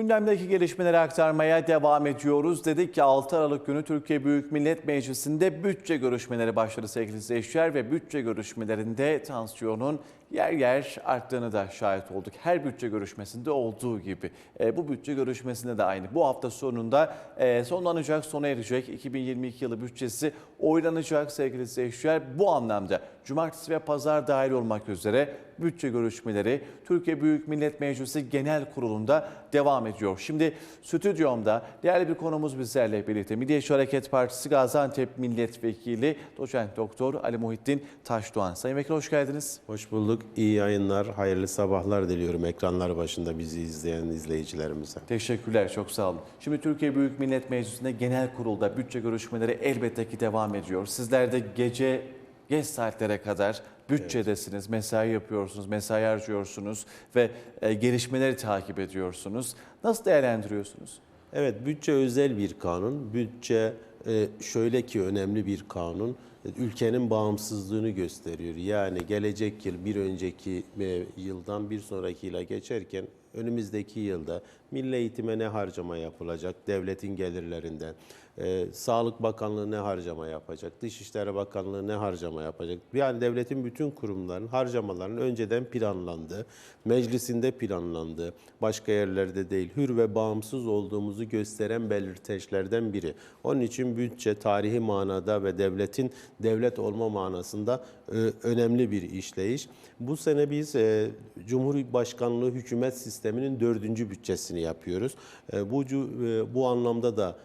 Gündemdeki gelişmeleri aktarmaya devam ediyoruz. Dedik ki 6 Aralık günü Türkiye Büyük Millet Meclisi'nde bütçe görüşmeleri başladı sevgili izleyiciler ve bütçe görüşmelerinde tansiyonun yer yer arttığını da şahit olduk. Her bütçe görüşmesinde olduğu gibi. E, bu bütçe görüşmesinde de aynı. Bu hafta sonunda e, sonlanacak, sona erecek 2022 yılı bütçesi oylanacak sevgili izleyiciler. Bu anlamda cumartesi ve pazar dahil olmak üzere bütçe görüşmeleri Türkiye Büyük Millet Meclisi Genel Kurulu'nda devam ediyor. Şimdi stüdyomda değerli bir konumuz bizlerle birlikte. Milliyetçi Hareket Partisi Gaziantep Milletvekili Doçent Doktor Ali Muhittin Taşdoğan. Sayın Vekil hoş geldiniz. Hoş bulduk. İyi yayınlar, hayırlı sabahlar diliyorum ekranlar başında bizi izleyen izleyicilerimize. Teşekkürler, çok sağ olun. Şimdi Türkiye Büyük Millet Meclisi'nde genel kurulda bütçe görüşmeleri elbette ki devam ediyor. Sizler de gece geç saatlere kadar bütçedesiniz, mesai yapıyorsunuz, mesai harcıyorsunuz ve e, gelişmeleri takip ediyorsunuz. Nasıl değerlendiriyorsunuz? Evet, bütçe özel bir kanun. Bütçe e, şöyle ki önemli bir kanun. Ülkenin bağımsızlığını gösteriyor. Yani gelecek yıl bir önceki e, yıldan bir sonraki yıla geçerken önümüzdeki yılda milli eğitime ne harcama yapılacak devletin gelirlerinden, e, Sağlık Bakanlığı ne harcama yapacak, Dışişleri Bakanlığı ne harcama yapacak. Yani devletin bütün kurumların harcamalarının önceden planlandığı, meclisinde planlandığı, başka yerlerde değil, hür ve bağımsız olduğumuzu gösteren belirteçlerden biri. Onun için bütçe tarihi manada ve devletin devlet olma manasında e, önemli bir işleyiş. Bu sene biz e, Cumhurbaşkanlığı hükümet sisteminin dördüncü bütçesini yapıyoruz. E, bu e, bu anlamda da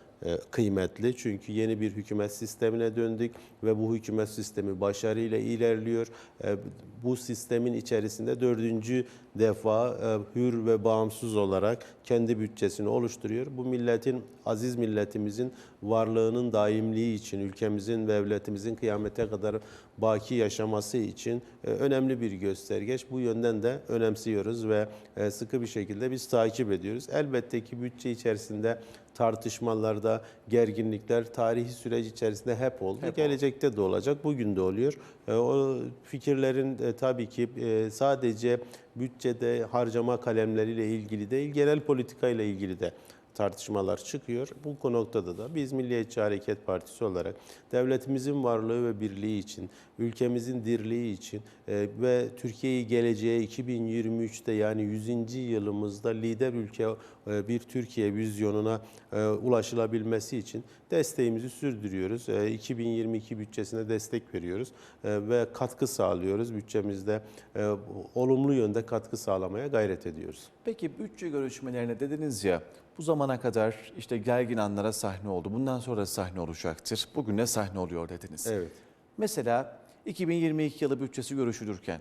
kıymetli çünkü yeni bir hükümet sistemine döndük ve bu hükümet sistemi başarıyla ilerliyor. E, Bu sistemin içerisinde dördüncü defa e, hür ve bağımsız olarak kendi bütçesini oluşturuyor. Bu milletin, aziz milletimizin varlığının daimliği için, ülkemizin devletimizin kıyamete kadar baki yaşaması için e, önemli bir göstergeç. Bu yönden de önemsiyoruz ve e, sıkı bir şekilde biz takip ediyoruz. Elbette ki bütçe içerisinde tartışmalarda, gerginlikler tarihi süreç içerisinde hep oldu. Hep oldu. Gelecekte de olacak, bugün de oluyor. E, O fikirlerin e, tabii ki e, sadece bütçede harcama kalemleriyle ilgili değil, genel politikayla ilgili de tartışmalar çıkıyor. Bu noktada da biz Milliyetçi Hareket Partisi olarak devletimizin varlığı ve birliği için, ülkemizin dirliği için e, ve Türkiye'yi geleceğe 2023'te yani 100. yılımızda lider ülke e, bir Türkiye vizyonuna e, ulaşılabilmesi için desteğimizi sürdürüyoruz. E, 2022 bütçesine destek veriyoruz ve katkı sağlıyoruz. Bütçemizde olumlu yönde katkı sağlamaya gayret ediyoruz. Peki bütçe görüşmelerine dediniz ya bu zamana kadar işte gergin anlara sahne oldu. Bundan sonra sahne olacaktır. Bugün de sahne oluyor dediniz. Evet. Mesela 2022 yılı bütçesi görüşülürken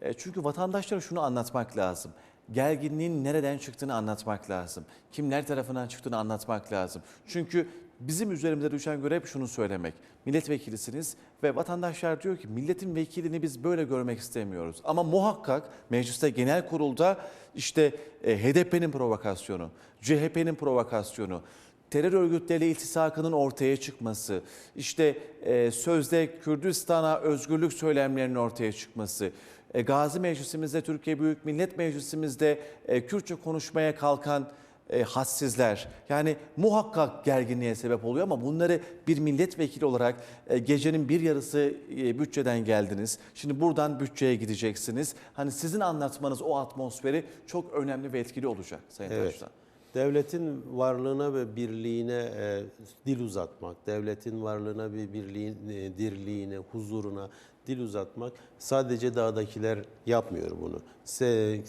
e, çünkü vatandaşlara şunu anlatmak lazım. Gerginliğin nereden çıktığını anlatmak lazım. Kimler tarafından çıktığını anlatmak lazım. Çünkü bizim üzerimize düşen görev şunu söylemek. Milletvekilisiniz ve vatandaşlar diyor ki milletin vekilini biz böyle görmek istemiyoruz. Ama muhakkak mecliste genel kurulda işte e, HDP'nin provokasyonu, CHP'nin provokasyonu, terör örgütleriyle iltisakının ortaya çıkması, işte e, sözde Kürdistan'a özgürlük söylemlerinin ortaya çıkması, e, Gazi Meclisimizde, Türkiye Büyük Millet Meclisimizde e, Kürtçe konuşmaya kalkan e, hassizler. Yani muhakkak gerginliğe sebep oluyor ama bunları bir milletvekili olarak e, gecenin bir yarısı e, bütçeden geldiniz. Şimdi buradan bütçeye gideceksiniz. Hani sizin anlatmanız o atmosferi çok önemli ve etkili olacak Sayın Evet. Taştan. Devletin varlığına ve birliğine e, dil uzatmak, devletin varlığına ve birliğin, e, dirliğine, huzuruna dil uzatmak sadece dağdakiler yapmıyor bunu. Se,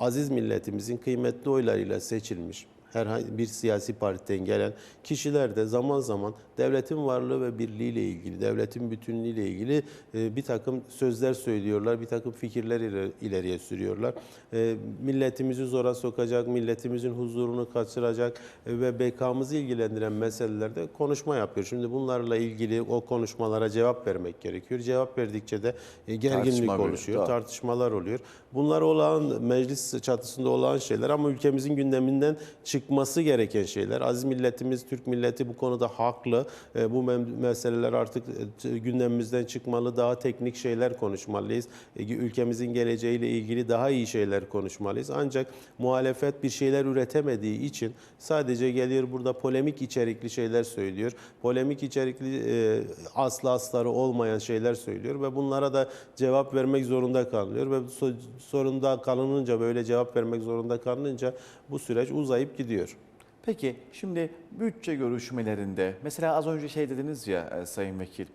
aziz milletimizin kıymetli oylarıyla seçilmiş herhangi bir siyasi partiden gelen kişiler de zaman zaman devletin varlığı ve birliğiyle ilgili, devletin bütünlüğüyle ilgili e, bir takım sözler söylüyorlar, bir takım fikirler ileri- ileriye sürüyorlar. E, Milletimizi zora sokacak, milletimizin huzurunu kaçıracak e, ve bekamızı ilgilendiren meselelerde konuşma yapıyor. Şimdi bunlarla ilgili o konuşmalara cevap vermek gerekiyor. Cevap verdikçe de gerginlik Tartışma böyle, oluşuyor, doğru. tartışmalar oluyor. Bunlar olağan meclis çatısında olağan şeyler ama ülkemizin gündeminden çık çıkması gereken şeyler. Aziz milletimiz, Türk milleti bu konuda haklı. E, bu meseleler artık e, gündemimizden çıkmalı. Daha teknik şeyler konuşmalıyız. E, ülkemizin geleceğiyle ilgili daha iyi şeyler konuşmalıyız. Ancak muhalefet bir şeyler üretemediği için sadece geliyor burada polemik içerikli şeyler söylüyor. Polemik içerikli aslı asları olmayan şeyler söylüyor ve bunlara da cevap vermek zorunda kalıyor ve so- sorunda kalınınca böyle cevap vermek zorunda kalınınca bu süreç uzayıp gidiyor. Peki şimdi bütçe görüşmelerinde mesela az önce şey dediniz ya e, Sayın Vekil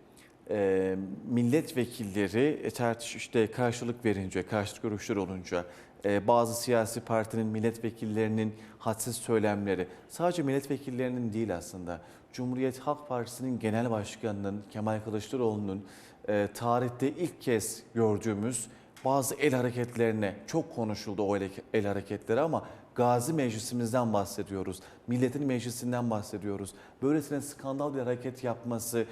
e, milletvekilleri e, tartış işte karşılık verince, karşılık görüşler olunca bazı siyasi partinin milletvekillerinin hadsiz söylemleri sadece milletvekillerinin değil aslında Cumhuriyet Halk Partisi'nin genel başkanının Kemal Kılıçdaroğlu'nun tarihte ilk kez gördüğümüz bazı el hareketlerine çok konuşuldu o el, el hareketleri ama Gazi Meclisimizden bahsediyoruz. Milletin meclisinden bahsediyoruz. Böylesine skandal bir hareket yapması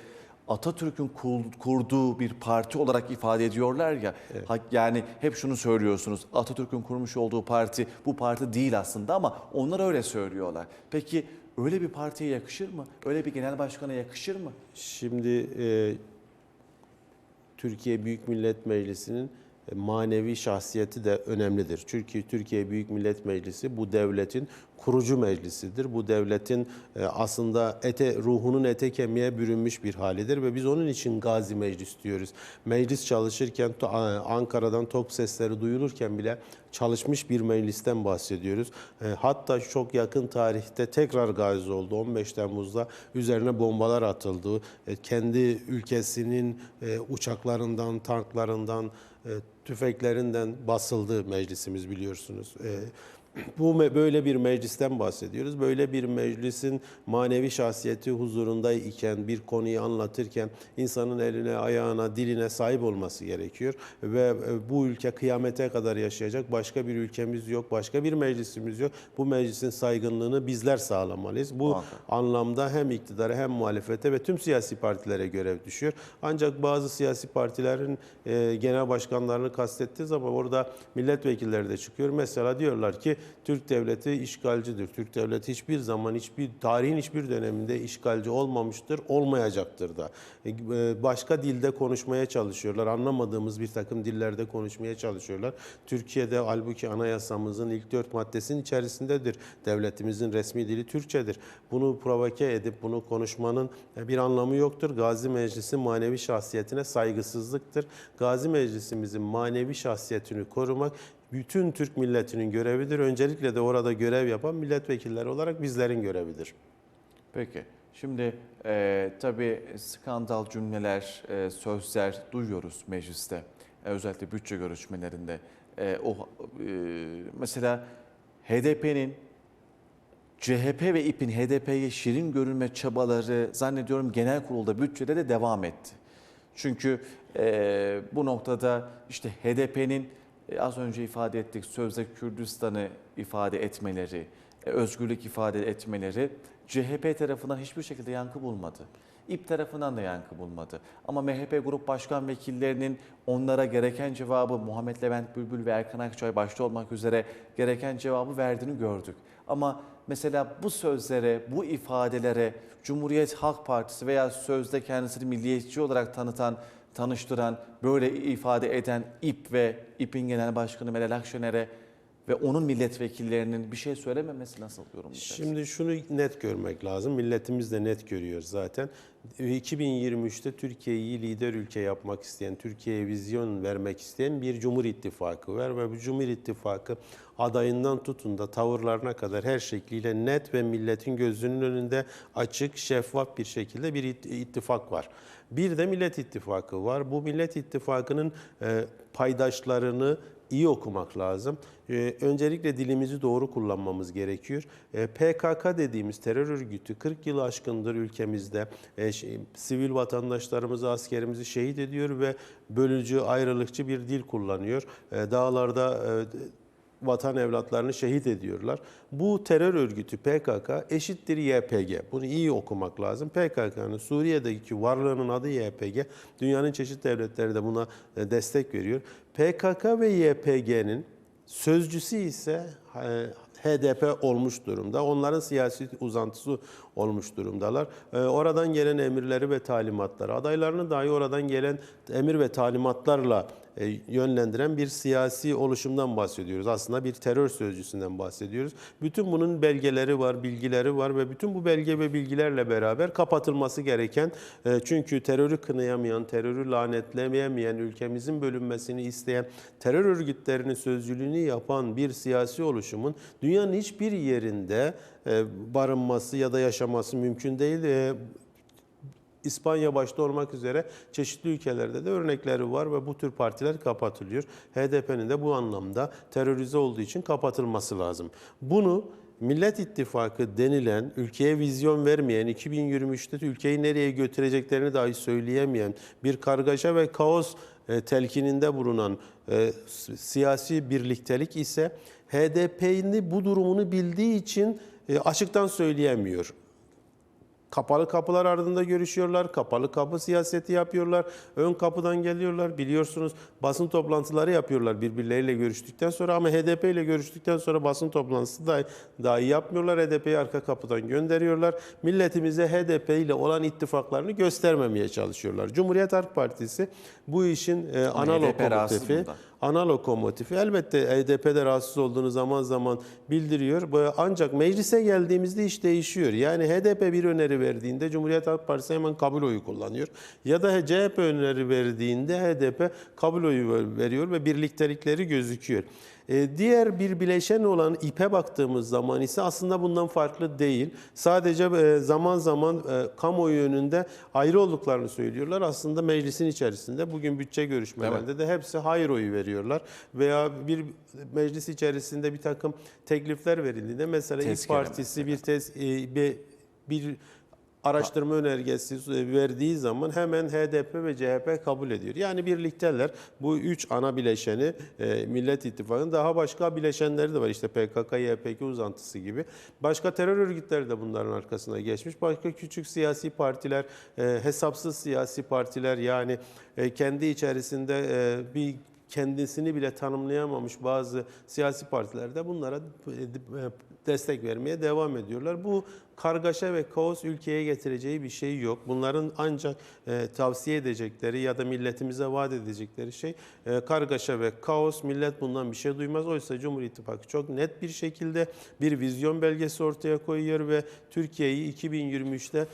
Atatürk'ün kur- kurduğu bir parti olarak ifade ediyorlar ya. ha- Yani hep şunu söylüyorsunuz. Atatürk'ün kurmuş olduğu parti bu parti değil aslında ama onlar öyle söylüyorlar. Peki öyle bir partiye yakışır mı? Öyle bir genel başkana yakışır mı? Şimdi e, Türkiye Büyük Millet Meclisi'nin manevi şahsiyeti de önemlidir. Çünkü Türkiye Büyük Millet Meclisi bu devletin kurucu meclisidir. Bu devletin e, aslında ete ruhunun ete kemiğe bürünmüş bir halidir ve biz onun için Gazi Meclis diyoruz. Meclis çalışırken Ankara'dan top sesleri duyulurken bile çalışmış bir meclisten bahsediyoruz. E, Hatta çok yakın tarihte tekrar gazi oldu. 15 Temmuz'da üzerine bombalar atıldı. E, Kendi ülkesinin e, uçaklarından, tanklarından, e, tüfeklerinden basıldı meclisimiz biliyorsunuz. E, bu böyle bir meclisten bahsediyoruz. Böyle bir meclisin manevi şahsiyeti huzurunda iken bir konuyu anlatırken insanın eline, ayağına, diline sahip olması gerekiyor ve e, bu ülke kıyamete kadar yaşayacak başka bir ülkemiz yok, başka bir meclisimiz yok. Bu meclisin saygınlığını bizler sağlamalıyız. Bu Muhakkak. anlamda hem iktidara hem muhalefete ve tüm siyasi partilere görev düşüyor. Ancak bazı siyasi partilerin e, genel başkanlarını kastettiği zaman orada milletvekilleri de çıkıyor. Mesela diyorlar ki Türk devleti işgalcidir. Türk devleti hiçbir zaman hiçbir tarihin hiçbir döneminde işgalci olmamıştır, olmayacaktır da. E, e, başka dilde konuşmaya çalışıyorlar. Anlamadığımız bir takım dillerde konuşmaya çalışıyorlar. Türkiye'de halbuki anayasamızın ilk dört maddesinin içerisindedir. Devletimizin resmi dili Türkçedir. Bunu provoke edip bunu konuşmanın bir anlamı yoktur. Gazi Meclisi manevi şahsiyetine saygısızlıktır. Gazi Meclisimizin manevi şahsiyetini korumak bütün Türk milletinin görevidir. Öncelikle de orada görev yapan milletvekilleri olarak bizlerin görevidir. Peki. Şimdi e, tabii skandal cümleler, e, sözler duyuyoruz mecliste. E, özellikle bütçe görüşmelerinde. E, o e, mesela HDP'nin CHP ve İP'in HDP'ye şirin görünme çabaları zannediyorum genel kurulda bütçede de devam etti. Çünkü e, bu noktada işte HDP'nin az önce ifade ettik sözde Kürdistan'ı ifade etmeleri, e, özgürlük ifade etmeleri CHP tarafından hiçbir şekilde yankı bulmadı. İP tarafından da yankı bulmadı. Ama MHP Grup Başkan Vekillerinin onlara gereken cevabı Muhammed Levent Bülbül ve Erkan Akçay başta olmak üzere gereken cevabı verdiğini gördük. Ama mesela bu sözlere, bu ifadelere Cumhuriyet Halk Partisi veya sözde kendisini milliyetçi olarak tanıtan, tanıştıran, böyle ifade eden İP ve İP'in Genel Başkanı Meral Akşener'e ve onun milletvekillerinin bir şey söylememesi nasıl yorumlayacaksınız? Şimdi şunu net görmek lazım. Milletimiz de net görüyor zaten. 2023'te Türkiye'yi lider ülke yapmak isteyen, Türkiye'ye vizyon vermek isteyen bir Cumhur İttifakı var ve bu Cumhur İttifakı adayından tutun da tavırlarına kadar her şekliyle net ve milletin gözünün önünde açık, şeffaf bir şekilde bir it- ittifak var. Bir de Millet İttifakı var. Bu Millet İttifakı'nın e, paydaşlarını iyi okumak lazım. Ee, öncelikle dilimizi doğru kullanmamız gerekiyor. Ee, PKK dediğimiz terör örgütü 40 yılı aşkındır ülkemizde e, şey, sivil vatandaşlarımızı, askerimizi şehit ediyor ve bölücü, ayrılıkçı bir dil kullanıyor. Dağlarda e, vatan evlatlarını şehit ediyorlar. Bu terör örgütü PKK eşittir YPG. Bunu iyi okumak lazım. PKK'nın Suriye'deki varlığının adı YPG. Dünyanın çeşitli devletleri de buna e, destek veriyor. PKK ve YPG'nin sözcüsü ise e, HDP olmuş durumda. Onların siyasi uzantısı olmuş durumdalar. Ee, oradan gelen emirleri ve talimatları, adaylarını dahi oradan gelen emir ve talimatlarla e, yönlendiren bir siyasi oluşumdan bahsediyoruz. Aslında bir terör sözcüsünden bahsediyoruz. Bütün bunun belgeleri var, bilgileri var ve bütün bu belge ve bilgilerle beraber kapatılması gereken e, çünkü terörü kınayamayan, terörü lanetlemeyemeyen, ülkemizin bölünmesini isteyen, terör örgütlerinin sözcülüğünü yapan bir siyasi oluşumun dünyanın hiçbir yerinde e, barınması ya da yaşaması mümkün değil. İspanya başta olmak üzere çeşitli ülkelerde de örnekleri var ve bu tür partiler kapatılıyor. HDP'nin de bu anlamda terörize olduğu için kapatılması lazım. Bunu Millet İttifakı denilen, ülkeye vizyon vermeyen, 2023'te ülkeyi nereye götüreceklerini dahi söyleyemeyen, bir kargaşa ve kaos e, telkininde bulunan e, siyasi birliktelik ise HDP'nin bu durumunu bildiği için e, açıktan söyleyemiyor. Kapalı kapılar ardında görüşüyorlar. Kapalı kapı siyaseti yapıyorlar. Ön kapıdan geliyorlar. Biliyorsunuz basın toplantıları yapıyorlar birbirleriyle görüştükten sonra ama HDP ile görüştükten sonra basın toplantısı dahi, dahi yapmıyorlar. HDP'yi arka kapıdan gönderiyorlar. Milletimize HDP ile olan ittifaklarını göstermemeye çalışıyorlar. Cumhuriyet Halk Partisi bu işin e, ana HDP rahatsız lokomotifi bundan. Ana lokomotifi. Elbette HDP'de rahatsız olduğunu zaman zaman bildiriyor. Ancak meclise geldiğimizde iş değişiyor. Yani HDP bir öneri verdiğinde Cumhuriyet Halk Partisi hemen kabul oyu kullanıyor. Ya da CHP öneri verdiğinde HDP kabul oyu ver- veriyor ve birliktelikleri gözüküyor. Ee, Diğer bir bileşen olan İP'e baktığımız zaman ise aslında bundan farklı değil. Sadece e, zaman zaman e, kamuoyu önünde ayrı olduklarını söylüyorlar. Aslında meclisin içerisinde bugün bütçe görüşmelerinde de hepsi hayır oyu veriyorlar. Veya bir meclis içerisinde bir takım teklifler verildiğinde mesela İYİ Partisi bir, tez, e, bir, bir araştırma önergesi verdiği zaman hemen HDP ve CHP kabul ediyor. Yani birlikteler. Bu üç ana bileşeni e, Millet İttifakı'nın daha başka bileşenleri de var. İşte PKK, YPG uzantısı gibi. Başka terör örgütleri de bunların arkasına geçmiş. Başka küçük siyasi partiler, e, hesapsız siyasi partiler yani e, kendi içerisinde e, bir kendisini bile tanımlayamamış bazı siyasi partiler de bunlara destek vermeye devam ediyorlar. Bu kargaşa ve kaos ülkeye getireceği bir şey yok. Bunların ancak e, tavsiye edecekleri ya da milletimize vaat edecekleri şey e, kargaşa ve kaos. Millet bundan bir şey duymaz. Oysa Cumhur İttifakı çok net bir şekilde bir vizyon belgesi ortaya koyuyor ve Türkiye'yi 2023'te e,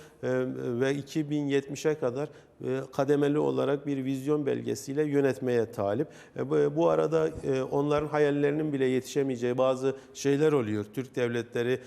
ve 2070'e kadar e, kademeli olarak bir vizyon belgesiyle yönetmeye talip. E, Bu arada e, onların hayallerinin bile yetişemeyeceği bazı şeyler oluyor. Türk devletleri e,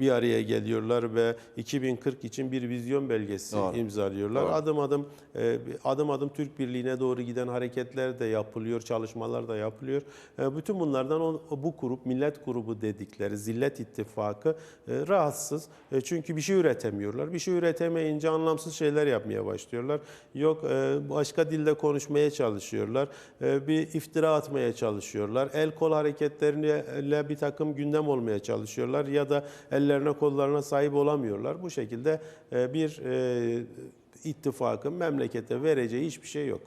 bir araya geliyorlar ve 2040 için bir vizyon belgesi Doğru. imzalıyorlar. Doğru. Adım adım e, adım adım Türk Birliği'ne doğru giden hareketler de yapılıyor, çalışmalar da yapılıyor. E, Bütün bunlardan bu grup, millet grubu dedikleri Zillet İttifakı e, rahatsız. E, Çünkü bir şey üretemiyorlar. Bir şey üretemeyince anlamsız şeyler yapmaya başlıyorlar. Yok e, başka dilde konuşmaya çalışıyorlar. E, Bir iftira atmaya çalışıyorlar. El kol hareketleriyle bir takım gündem olmaya çalışıyorlar ya da ellerine kollarına sahip olamıyorlar. Bu şekilde e, bir e, ittifakın memlekete vereceği hiçbir şey yok.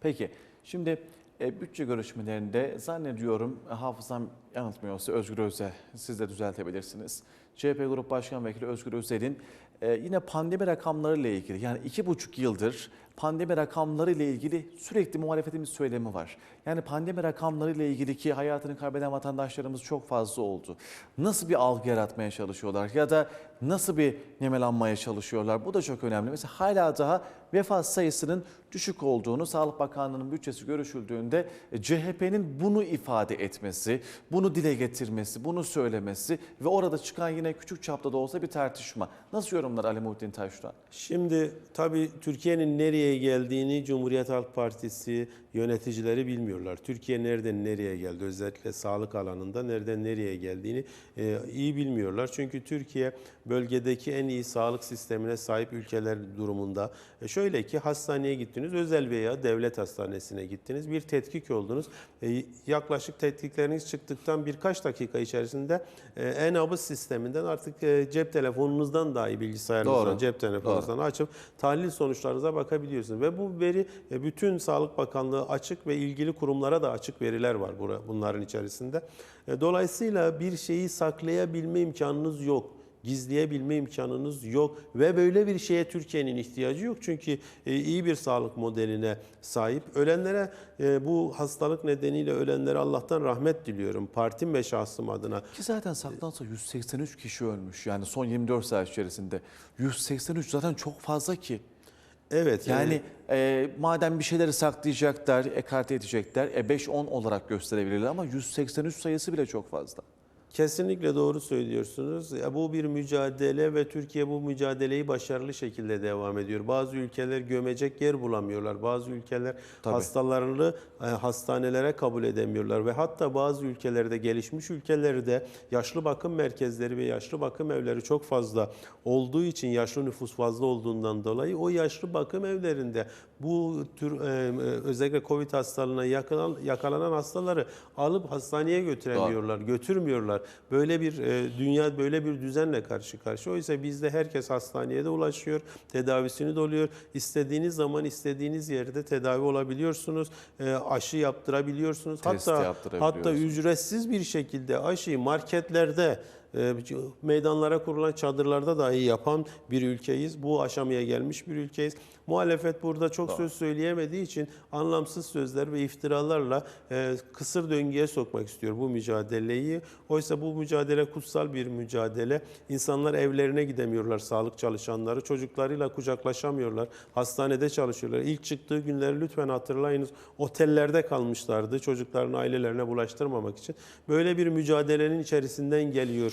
Peki şimdi e, bütçe görüşmelerinde zannediyorum hafızam yanıltmıyorsa Özgür Özel siz de düzeltebilirsiniz. CHP Grup Başkan Vekili Özgür Özel'in yine pandemi rakamları ile ilgili yani iki buçuk yıldır pandemi rakamları ile ilgili sürekli muhalefetimiz söylemi var. Yani pandemi rakamları ile ilgili ki hayatını kaybeden vatandaşlarımız çok fazla oldu. Nasıl bir algı yaratmaya çalışıyorlar ya da nasıl bir nemelanmaya çalışıyorlar? Bu da çok önemli. Mesela hala daha vefat sayısının düşük olduğunu Sağlık Bakanlığı'nın bütçesi görüşüldüğünde e, CHP'nin bunu ifade etmesi, bunu dile getirmesi, bunu söylemesi ve orada çıkan yine küçük çapta da olsa bir tartışma. Nasıl yorumlar Ali Muhittin Taşdoğan? Şimdi tabii Türkiye'nin nereye geldiğini Cumhuriyet Halk Partisi yöneticileri bilmiyorlar. Türkiye nereden nereye geldi? Özellikle sağlık alanında nereden nereye geldiğini e, iyi bilmiyorlar. Çünkü Türkiye bölgedeki en iyi sağlık sistemine sahip ülkeler durumunda. E, şöyle ki hastaneye gittiniz, özel veya devlet hastanesine gittiniz, bir tetkik oldunuz. E, yaklaşık tetkikleriniz çıktıktan birkaç dakika içerisinde e, en-nabız sisteminde üzerinden artık e, cep telefonunuzdan dahi bilgisayarınızdan, Doğru. cep telefonunuzdan açıp tahlil sonuçlarınıza bakabiliyorsunuz. Ve bu veri e, bütün Sağlık Bakanlığı açık ve ilgili kurumlara da açık veriler var bunların içerisinde. E, Dolayısıyla bir şeyi saklayabilme imkanınız yok gizleyebilme imkanınız yok ve böyle bir şeye Türkiye'nin ihtiyacı yok çünkü e, iyi bir sağlık modeline sahip. Ölenlere e, bu hastalık nedeniyle ölenlere Allah'tan rahmet diliyorum. Partim ve şahsım adına. Ki zaten saklansa 183 kişi ölmüş. Yani son 24 saat içerisinde. 183 zaten çok fazla ki. Evet Yani e, madem bir şeyleri saklayacaklar, ekarte edecekler, e 5-10 olarak gösterebilirler ama 183 sayısı bile çok fazla. Kesinlikle doğru söylüyorsunuz. Ya bu bir mücadele ve Türkiye bu mücadeleyi başarılı şekilde devam ediyor. Bazı ülkeler gömecek yer bulamıyorlar. Bazı ülkeler Tabii. hastalarını e, hastanelere kabul edemiyorlar ve hatta bazı ülkelerde gelişmiş ülkelerde yaşlı bakım merkezleri ve yaşlı bakım evleri çok fazla olduğu için yaşlı nüfus fazla olduğundan dolayı o yaşlı bakım evlerinde bu tür e, e, özellikle Covid hastalığına yakalanan, yakalanan hastaları alıp hastaneye götüremiyorlar, götürmüyorlar. Böyle bir e, dünya böyle bir düzenle karşı karşıya. Oysa bizde herkes hastaneye de ulaşıyor, tedavisini de oluyor. İstediğiniz zaman istediğiniz yerde tedavi olabiliyorsunuz. E, aşı yaptırabiliyorsunuz. Test hatta yaptırabiliyorsunuz. hatta ücretsiz bir şekilde aşıyı marketlerde meydanlara kurulan çadırlarda dahi yapan bir ülkeyiz. Bu aşamaya gelmiş bir ülkeyiz. Muhalefet burada çok söz söyleyemediği için anlamsız sözler ve iftiralarla e, kısır döngüye sokmak istiyor bu mücadeleyi. Oysa bu mücadele kutsal bir mücadele. İnsanlar evlerine gidemiyorlar sağlık çalışanları. Çocuklarıyla kucaklaşamıyorlar. Hastanede çalışıyorlar. İlk çıktığı günleri lütfen hatırlayınız. Otellerde kalmışlardı çocuklarını ailelerine bulaştırmamak için. Böyle bir mücadelenin içerisinden geliyor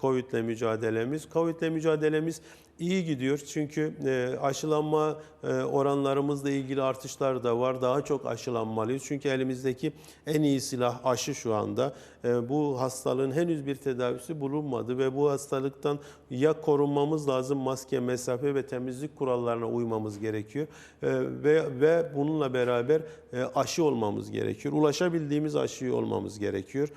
Covid'le mücadelemiz. Covid'le mücadelemiz iyi gidiyor çünkü e, aşılanma e, oranlarımızla ilgili artışlar da var. Daha çok aşılanmalıyız. Çünkü elimizdeki en iyi silah aşı şu anda. E, Bu hastalığın henüz bir tedavisi bulunmadı ve bu hastalıktan ya korunmamız lazım maske, mesafe ve temizlik kurallarına uymamız gerekiyor. Ve ve bununla beraber aşı olmamız gerekiyor. Ulaşabildiğimiz aşıyı olmamız gerekiyor.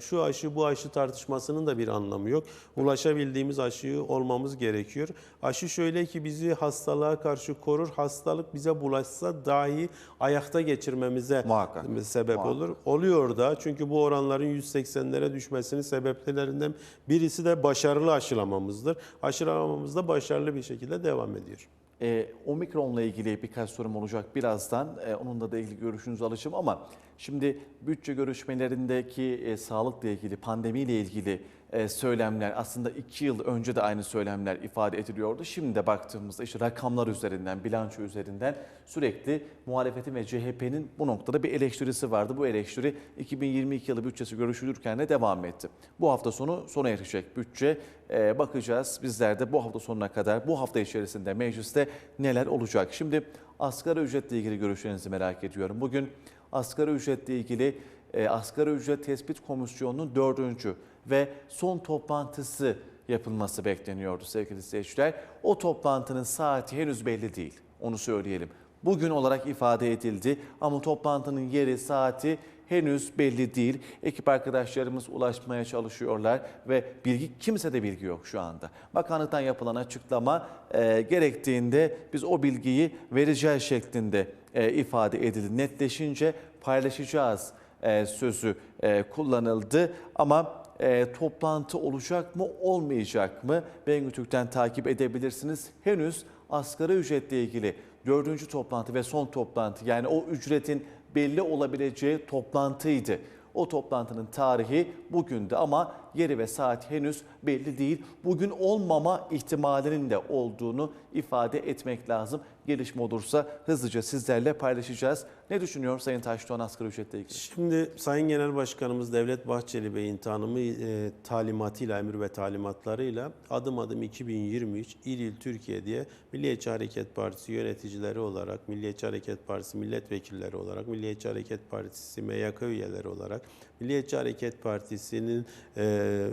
Şu aşı bu aşı tartışmasının da bir anlamı yok. Ulaşabildiğimiz aşıyı olmamız gerekiyor. Aşı şöyle ki bizi hastalığa karşı korur. Hastalık bize bulaşsa dahi ayakta geçirmemize Muhakkak. sebep Muhakkak. olur. Oluyor da çünkü bu oranların 180'lere düşmesinin sebeplerinden birisi de başarılı aşılamamızdır. Aşılamamız da başarılı bir şekilde devam ediyor. E, Omikron'la ilgili birkaç sorum olacak birazdan. E, onunla da ilgili görüşünüzü alacağım ama şimdi bütçe görüşmelerindeki e, sağlıkla ilgili, pandemiyle ilgili e, söylemler aslında iki yıl önce de aynı söylemler ifade ediliyordu. Şimdi de baktığımızda işte rakamlar üzerinden, bilanço üzerinden sürekli muhalefetin ve CHP'nin bu noktada bir eleştirisi vardı. Bu eleştiri 2022 yılı bütçesi görüşülürken de devam etti. Bu hafta sonu sona erecek bütçe. E, bakacağız bizler de bu hafta sonuna kadar, bu hafta içerisinde mecliste neler olacak? Şimdi asgari ücretle ilgili görüşlerinizi merak ediyorum. Bugün asgari ücretle ilgili e, Asgari Ücret Tespit Komisyonu'nun dördüncü ve son toplantısı yapılması bekleniyordu sevgili seyirciler. O toplantının saati henüz belli değil, onu söyleyelim. Bugün olarak ifade edildi ama toplantının yeri, saati henüz belli değil. Ekip arkadaşlarımız ulaşmaya çalışıyorlar ve bilgi kimsede bilgi yok şu anda. Bakanlıktan yapılan açıklama e, gerektiğinde biz o bilgiyi vereceğiz şeklinde e, ifade edildi. Netleşince paylaşacağız e, sözü e, kullanıldı ama e, toplantı olacak mı olmayacak mı Bengütürk'ten takip edebilirsiniz. Henüz asgari ücretle ilgili dördüncü toplantı ve son toplantı yani o ücretin belli olabileceği toplantıydı. O toplantının tarihi bugündü ama yeri ve saat henüz belli değil. Bugün olmama ihtimalinin de olduğunu ifade etmek lazım. Gelişme olursa hızlıca sizlerle paylaşacağız. Ne düşünüyor Sayın Taşdoğan asgari ücretle ilgili? Şimdi Sayın Genel Başkanımız Devlet Bahçeli Bey'in tanımı e, talimatıyla, emir ve talimatlarıyla adım adım 2023 İl İl Türkiye diye Milliyetçi Hareket Partisi yöneticileri olarak, Milliyetçi Hareket Partisi milletvekilleri olarak, Milliyetçi Hareket Partisi MYK üyeleri olarak, Milliyetçi Hareket Partisi'nin e,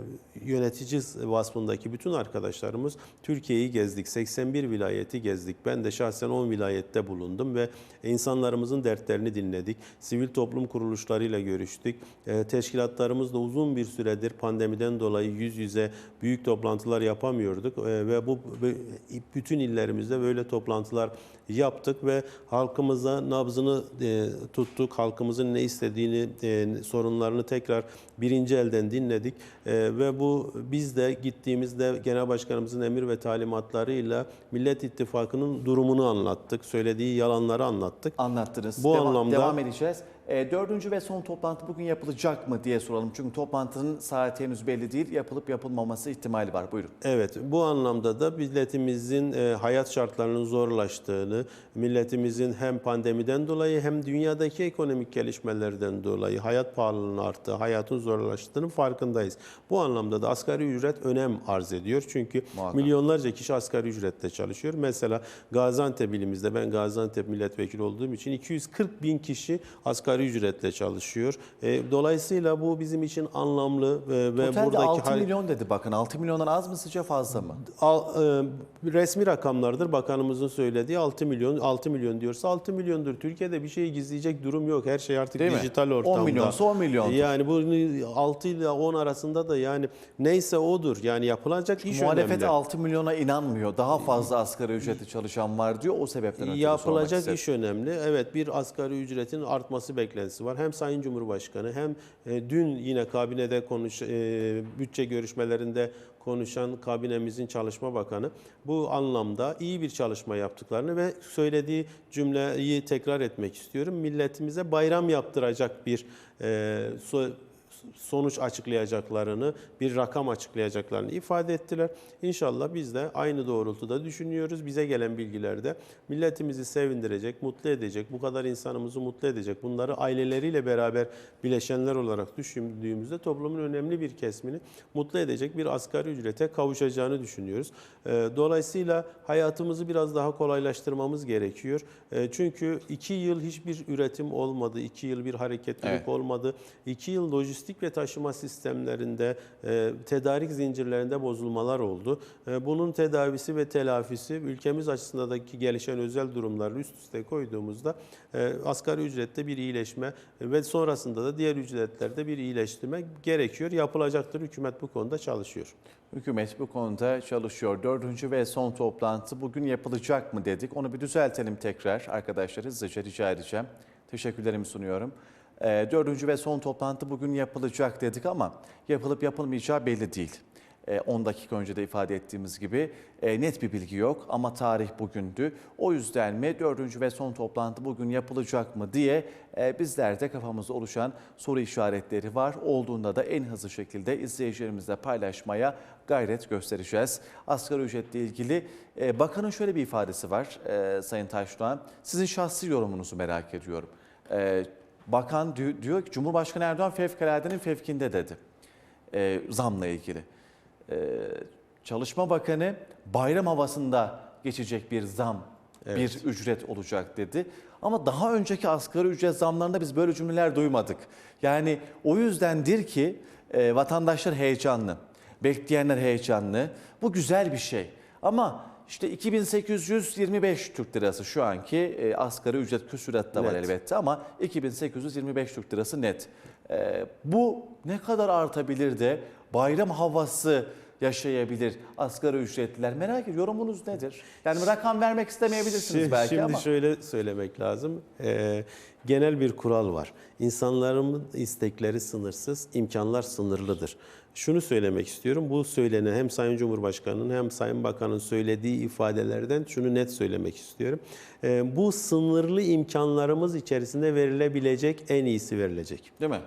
yönetici vasfındaki bütün arkadaşlarımız Türkiye'yi gezdik. 81 vilayeti gezdik. Ben de şahsen 10 vilayette bulundum ve insanlarımızın dertlerini dinledik. Sivil toplum kuruluşlarıyla görüştük. E, teşkilatlarımızla uzun bir süredir pandemiden dolayı yüz yüze büyük toplantılar yapamıyorduk E, ve bu- bütün illerimizde böyle toplantılar yaptık ve halkımıza nabzını e, tuttuk. Halkımızın ne istediğini, e, sorunlarını tekrar birinci elden dinledik. E, ve bu biz de gittiğimizde Genel Başkanımızın emir ve talimatlarıyla Millet İttifakı'nın durumunu anlattık. Söylediği yalanları anlattık. Anlattınız. Bu Deva- anlamda- Devam edeceğiz. E, dördüncü ve son toplantı bugün yapılacak mı diye soralım. Çünkü toplantının saati henüz belli değil. Yapılıp yapılmaması ihtimali var. Buyurun. Evet, bu anlamda da milletimizin e, hayat şartlarının zorlaştığını, milletimizin hem pandemiden dolayı hem dünyadaki ekonomik gelişmelerden dolayı hayat pahalılığının arttığı, hayatın zorlaştığının farkındayız. Bu anlamda da asgari ücret önem arz ediyor. Çünkü Muhakkak. milyonlarca kişi asgari ücretle çalışıyor. Mesela Gaziantep ilimizde, ben Gaziantep milletvekili olduğum için 240 bin kişi asgari ücretle çalışıyor. E, dolayısıyla bu bizim için anlamlı e, ve Totalde buradaki 6 hay- milyon dedi bakın. 6 milyondan az mı sizce fazla mı? Al- e, resmi rakamlardır bakanımızın söylediği 6 milyon 6 milyon diyorsa 6 milyondur. Türkiye'de bir şeyi gizleyecek durum yok. Her şey artık Değil mi? dijital 10 ortamda. milyonsa 10 milyondur. Yani bu 6 ile 10 arasında da yani neyse odur. Yani yapılacak iş Muhalefet önemli. 6 milyona inanmıyor. Daha fazla asgari ücretli çalışan var diyor. O sebepten Yapılacak iş önemli. Evet bir asgari ücretin artması beklentisi var. Hem Sayın Cumhurbaşkanı hem e, dün yine kabinede konuş e, bütçe görüşmelerinde konuşan kabinemizin çalışma bakanı bu anlamda iyi bir çalışma yaptıklarını ve söylediği cümleyi tekrar etmek istiyorum. Milletimize bayram yaptıracak bir e, sonuç açıklayacaklarını, bir rakam açıklayacaklarını ifade ettiler. İnşallah biz de aynı doğrultuda düşünüyoruz. Bize gelen bilgilerde milletimizi sevindirecek, mutlu edecek, bu kadar insanımızı mutlu edecek, bunları aileleriyle beraber bileşenler olarak düşündüğümüzde toplumun önemli bir kesimini mutlu edecek bir asgari ücrete kavuşacağını düşünüyoruz. Ee, Dolayısıyla hayatımızı biraz daha kolaylaştırmamız gerekiyor. Ee, Çünkü iki yıl hiçbir üretim olmadı, iki yıl bir hareketlilik Evet. olmadı. İki yıl lojistik ve taşıma sistemlerinde, e, tedarik zincirlerinde bozulmalar oldu. E, Bunun tedavisi ve telafisi ülkemiz açısındaki gelişen özel durumları üst üste koyduğumuzda e, asgari ücrette bir iyileşme ve sonrasında da diğer ücretlerde bir iyileştirme gerekiyor. Yapılacaktır. Hükümet bu konuda çalışıyor. Hükümet bu konuda çalışıyor. Dördüncü ve son toplantı bugün yapılacak mı dedik. Onu bir düzeltelim tekrar arkadaşlar. Hızlıca rica edeceğim. Teşekkürlerimi sunuyorum. Ee, Dördüncü ve son toplantı bugün yapılacak dedik ama yapılıp yapılmayacağı belli değil. Ee, 10 dakika önce de ifade ettiğimiz gibi e, net bir bilgi yok ama tarih bugündü. O yüzden mi dördüncü ve son toplantı bugün yapılacak mı diye e, bizlerde kafamızda oluşan soru işaretleri var. Olduğunda da en hızlı şekilde izleyicilerimizle paylaşmaya gayret göstereceğiz. Asgari ücretle ilgili e, bakanın şöyle bir ifadesi var Sayın Taşdoğan. Sizin şahsi yorumunuzu merak ediyorum. Bakan di- diyor ki Cumhurbaşkanı Erdoğan fevkaladenin fevkinde dedi e, zamla ilgili. E, Çalışma Bakanı bayram havasında geçecek bir zam, bir ücret olacak dedi. Ama daha önceki asgari ücret zamlarında biz böyle cümleler duymadık. Yani o yüzdendir ki e, vatandaşlar heyecanlı, bekleyenler heyecanlı. Bu güzel bir şey. Ama işte 2825 Türk lirası şu anki e, asgari ücret küsuratta var elbette ama 2825 Türk lirası net. E, bu ne kadar artabilir de bayram havası yaşayabilir asgari ücretliler? Merak ediyorum yorumunuz nedir? Yani rakam vermek istemeyebilirsiniz belki şimdi ama. şöyle söylemek lazım. Ee, genel bir kural var. İnsanların istekleri sınırsız, imkanlar sınırlıdır. Şunu söylemek istiyorum. Bu söylenen hem Sayın Cumhurbaşkanı'nın hem Sayın Bakan'ın söylediği ifadelerden şunu net söylemek istiyorum. Ee, bu sınırlı imkanlarımız içerisinde verilebilecek en iyisi verilecek. Değil mi?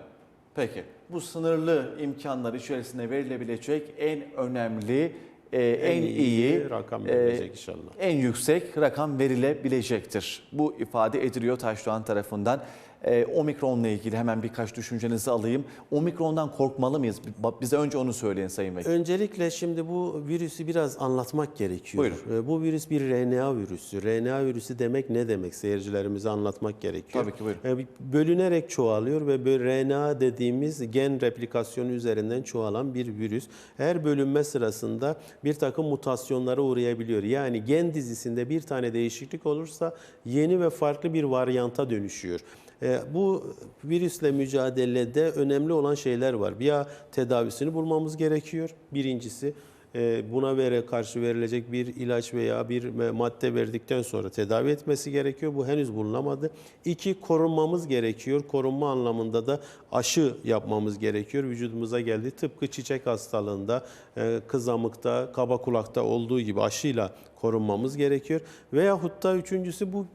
Peki. Bu sınırlı imkanlar içerisinde verilebilecek en önemli, e, en, iyi, rakam e, verilecek inşallah. en yüksek rakam verilebilecektir. Bu ifade ediliyor Taşdoğan tarafından. E, omikronla ilgili hemen birkaç düşüncenizi alayım. Omikrondan korkmalı mıyız? Bi- Bize önce onu söyleyin Sayın Vekil. Öncelikle şimdi bu virüsü biraz anlatmak gerekiyor. Buyurun. Ee, Bu virüs bir RNA virüsü. RNA virüsü demek ne demek? Seyircilerimize anlatmak gerekiyor. Tabii ki, buyurun. Ee, Bölünerek çoğalıyor ve böyle RNA dediğimiz gen replikasyonu üzerinden çoğalan bir virüs. Her bölünme sırasında bir takım mutasyonlara uğrayabiliyor. Yani gen dizisinde bir tane değişiklik olursa yeni ve farklı bir varyanta dönüşüyor. E, Bu virüsle mücadelede önemli olan şeyler var. Ya tedavisini bulmamız gerekiyor. Birincisi e, buna vere karşı verilecek bir ilaç veya bir madde verdikten sonra tedavi etmesi gerekiyor. Bu henüz bulunamadı. İki, korunmamız gerekiyor. Korunma anlamında da aşı yapmamız gerekiyor. Vücudumuza geldi. Tıpkı çiçek hastalığında, e, kızamıkta, kaba kulakta olduğu gibi aşıyla korunmamız gerekiyor. Veyahut da üçüncüsü bu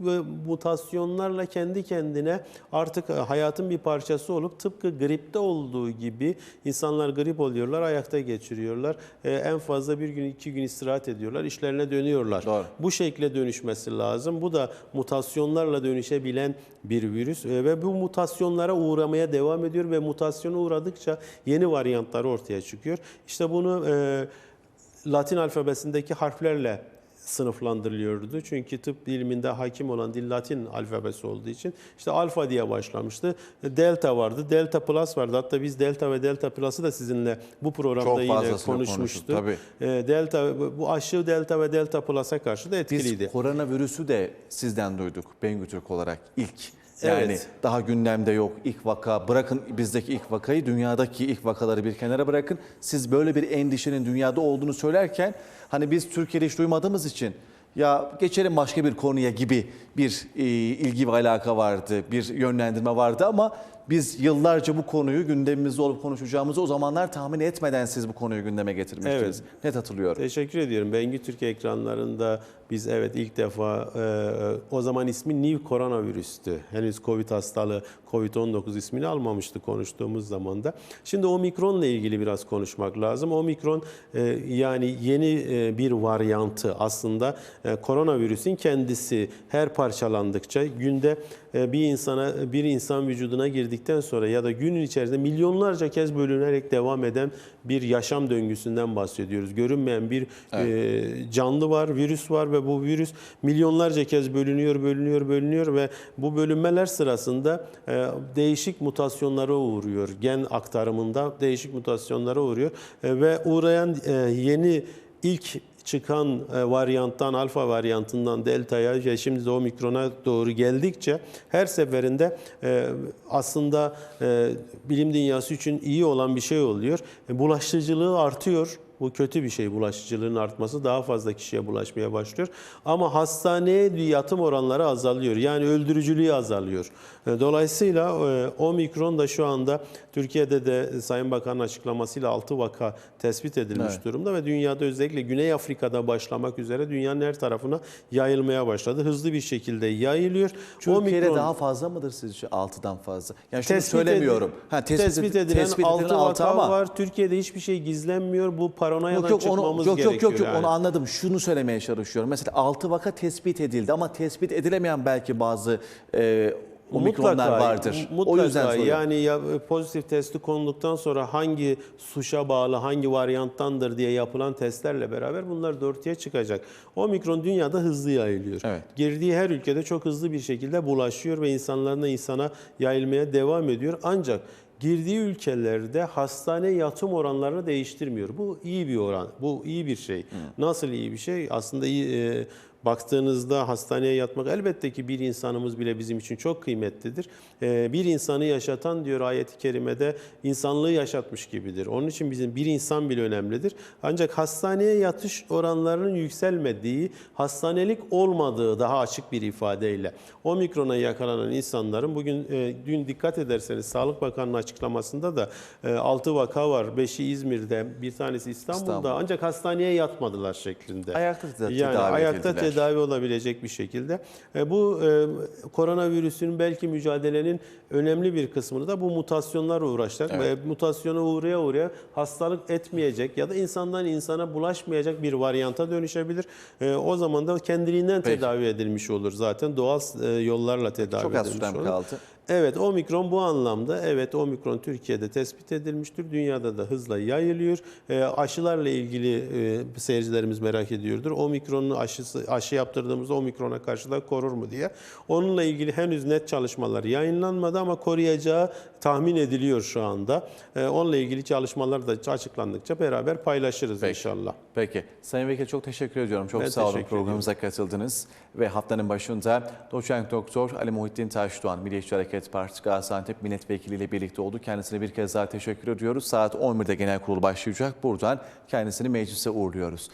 mutasyonlarla kendi kendine artık e, hayatın bir parçası olup tıpkı gripte olduğu gibi insanlar grip oluyorlar, ayakta geçiriyorlar. E, En fazla bir gün iki gün istirahat ediyorlar, işlerine dönüyorlar. Doğru. Bu şekle dönüşmesi lazım. Bu da mutasyonlarla dönüşebilen bir virüs E, ve bu mutasyonlara uğramaya devam ediyor ve mutasyona uğradıkça yeni varyantlar ortaya çıkıyor. İşte bunu e, Latin alfabesindeki harflerle sınıflandırılıyordu. Çünkü tıp biliminde hakim olan dil Latin alfabesi olduğu için işte alfa diye başlamıştı. Delta vardı, delta plus vardı. Hatta biz delta ve delta plus'ı da sizinle bu programda yine konuşmuştuk. tabii. E, Delta bu aşı delta ve delta plus'a karşı da etkiliydi. Biz koronavirüsü de sizden duyduk Bengü Türk olarak ilk. Yani Evet. daha gündemde yok ilk vaka. Bırakın bizdeki ilk vakayı, dünyadaki ilk vakaları bir kenara bırakın. Siz böyle bir endişenin dünyada olduğunu söylerken hani biz Türkiye'de hiç duymadığımız için ya geçelim başka bir konuya gibi bir e, ilgi ve alaka vardı, bir yönlendirme vardı ama biz yıllarca bu konuyu gündemimizde olup konuşacağımızı o zamanlar tahmin etmeden siz bu konuyu gündeme getirmiştiniz. Net hatırlıyorum. Teşekkür ediyorum. Bengü Türkiye ekranlarında biz evet ilk defa e, o zaman ismi New koronavirüstü. Henüz Covid hastalığı Covid-19 ismini almamıştı konuştuğumuz zaman da. Şimdi omikronla ilgili biraz konuşmak lazım. Omikron e, yani yeni e, bir varyantı aslında e, koronavirüsün kendisi her parçalandıkça günde e, bir insana bir insan vücuduna girdikten sonra ya da günün içerisinde milyonlarca kez bölünerek devam eden bir yaşam döngüsünden bahsediyoruz. Görünmeyen bir e, canlı var, virüs var ve bu virüs milyonlarca kez bölünüyor, bölünüyor, bölünüyor ve bu bölünmeler sırasında e, değişik mutasyonlara uğruyor. Gen aktarımında değişik mutasyonlara uğruyor E, ve uğrayan e, yeni ilk çıkan e, varyanttan, alfa varyantından delta'ya ve şimdi de omikrona doğru geldikçe her seferinde e, aslında e, bilim dünyası için iyi olan bir şey oluyor. Bulaşıcılığı artıyor. Bu kötü bir şey bulaşıcılığın artması daha fazla kişiye bulaşmaya başlıyor. Ama hastaneye yatım oranları azalıyor. Yani öldürücülüğü azalıyor. E, Dolayısıyla e, omikron da şu anda Türkiye'de de Sayın Bakan'ın açıklamasıyla 6 vaka tespit edilmiş Evet. durumda ve dünyada özellikle Güney Afrika'da başlamak üzere dünyanın her tarafına yayılmaya başladı. Hızlı bir şekilde yayılıyor. Türkiye'de Omikron- daha fazla mıdır sizce 6'dan fazla? Yani şunu Tespit söylemiyorum. ha, tespit, edilen tespit 6 edilen vaka altı ama var. Türkiye'de hiçbir şey gizlenmiyor. Bu paranoyadan Yok yok onu çıkmamız yok yok gerekiyor. yok yok yani. onu anladım. Şunu söylemeye çalışıyorum. Mesela 6 vaka tespit edildi ama tespit edilemeyen belki bazı e, omikronlar vardır. Mutlaka o yüzden soruyorum. yani ya e, pozitif testi konulduktan sonra hangi suşa bağlı, hangi varyanttandır diye yapılan testlerle beraber bunlar da ortaya çıkacak. Omikron dünyada hızlı yayılıyor. Evet. Girdiği her ülkede çok hızlı bir şekilde bulaşıyor ve insanlardan insana yayılmaya devam ediyor. Ancak girdiği ülkelerde hastane yatım oranlarını değiştirmiyor. Bu iyi bir oran. Bu iyi bir şey. Nasıl iyi bir şey? Aslında iyi, e, baktığınızda hastaneye yatmak elbette ki bir insanımız bile bizim için çok kıymetlidir. E, bir insanı yaşatan diyor ayet-i kerimede insanlığı yaşatmış gibidir. Onun için bizim bir insan bile önemlidir. Ancak hastaneye yatış oranlarının yükselmediği, hastanelik olmadığı daha açık bir ifadeyle omikrona yakalanan insanların bugün e, dün dikkat ederseniz Sağlık Bakanı'nın açıklamasında da 6 vaka var. 5'i İzmir'de, bir tanesi İstanbul'da. İstanbul. Ancak hastaneye yatmadılar şeklinde. Ayakta tedavi yani ayakta edildiler. Tedavi olabilecek bir şekilde. E, bu e, koronavirüsün belki mücadelenin önemli bir kısmını da bu mutasyonlar uğraşacak. Evet. Ve mutasyona uğraya uğraya hastalık etmeyecek ya da insandan insana bulaşmayacak bir varyanta dönüşebilir. E, o zaman da kendiliğinden Peki. tedavi edilmiş olur zaten. Doğal yollarla tedavi Çok az edilmiş olur. kaldı. Evet omikron bu anlamda evet omikron Türkiye'de tespit edilmiştir. Dünyada da hızla yayılıyor. E, aşılarla ilgili e, seyircilerimiz merak ediyordur. Omikronun aşısı aşı yaptırdığımızda omikrona karşı da korur mu diye. Onunla ilgili henüz net çalışmalar yayınlanmadı ama koruyacağı tahmin ediliyor şu anda. E, onunla ilgili çalışmalar da açıklandıkça beraber paylaşırız inşallah. Peki. Sayın Vekil çok teşekkür ediyorum. Çok Ben sağ olun programımıza katıldınız. Ve haftanın başında doçent doktor Ali Muhittin Taşdoğan, Milliyetçi Hareket Partisi Gaziantep Milletvekili ile birlikte oldu. Kendisine bir kez daha teşekkür ediyoruz. Saat 11'de genel kurul başlayacak. Buradan kendisini meclise uğurluyoruz.